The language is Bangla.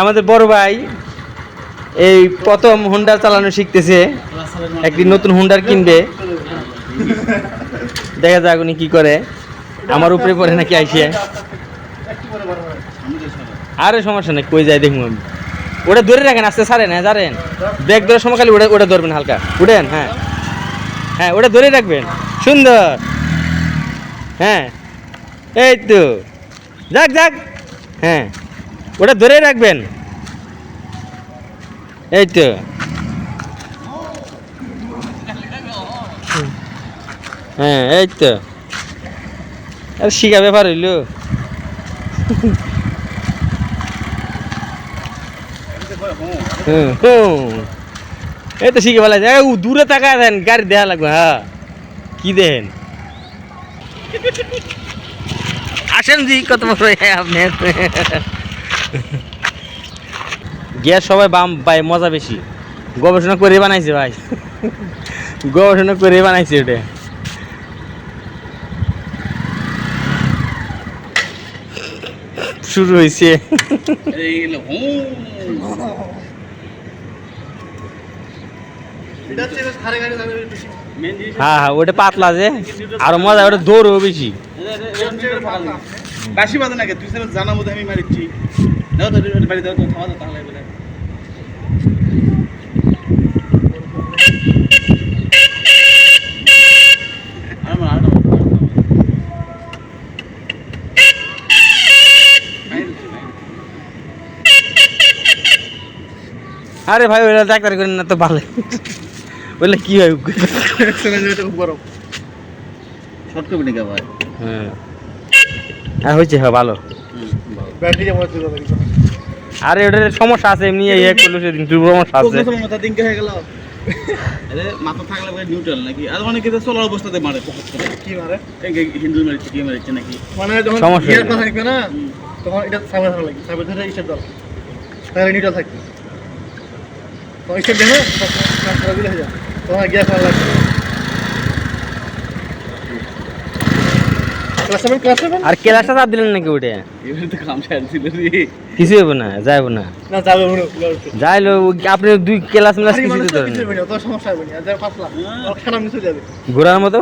আমাদের বড় ভাই এই প্রথম হুন্ডা চালানো শিখতেছে। একটি নতুন হুন্ডার কিনবে। দেখা যাক উনি কি করে। আমার উপরে পড়ে নাকি আইসে। আরে সমস্যা নেই, কই যায় দেখুন ওটা ধরে রাখেন, আস্তে সারেন হ্যাঁ জানেন ব্যাগ ধরার সময় খালি ওটা ওটা ধরবেন হালকা। উঠেন হ্যাঁ। হ্যাঁ ওটা ধরে রাখবেন। সুন্দর। হ্যাঁ। এই তো। যাক যাক। হ্যাঁ। ওটা ধরে রাখবেন। এই তো। হ্যাঁ এই তো। আর শিখা ব্যাপার হইল। এই তো শিখে যায় দূরে তাকায় দেন, গাড়ি দেয়া লাগবে হ্যাঁ। কি দেন? আসেন জি, কত বড় আপনি। গ্যাস সবাই বাম পাই মজা বেশি। গবেষণা করে বানাইছে ভাই। গবেষণা করে বানাইছে ওটা। শুরু হয়েছে হ্যাঁ হ্যাঁ ওটা পাতলা যে। আর মজা, ওটা দৌড়ও বেশি। বাসি বাজে নাকি? তুই জানা আমি মারিচ্ছি। দাও তো বাড়ি দাও তো খাওয়া দাও তাহলে বলে আরে ভাই ওটা ডাক্তার করেন না তো ভালো বললে কি হয় গরম শর্ট করবি নাকি ভাই হ্যাঁ হ্যাঁ হয়েছে হ্যাঁ ভালো আরে ওটার সমস্যা আছে এমনি এই এক করল সেদিন সমস্যা আছে হয়ে গেল আরে মাথা থাকলে ভাই নিউট্রাল নাকি আর অনেকে তো সোলার অবস্থাতে মারে ফোকাস করে কি মারে হিন্দু মারিচ্ছে কি মারিচ্ছে নাকি মানে যখন সমস্যা গিয়ার নেই। থাকবে না তখন এটা সামনে ধরা লাগে সামনে ধরে ইসের দল তাহলে নিউট্রাল থাকবে তখন ইসের দেখো তখন হয়ে গিয়ার লাগবে ক্লাস সেভেন ক্লাস সেভেন আর কেলাসটা চাপ দিলেন নাকি ওটা কিছু হবে না যাইব না। না যাবে যাইলো আপনি দুই ক্লাস মিলাস কিছু ঘোরার মতো?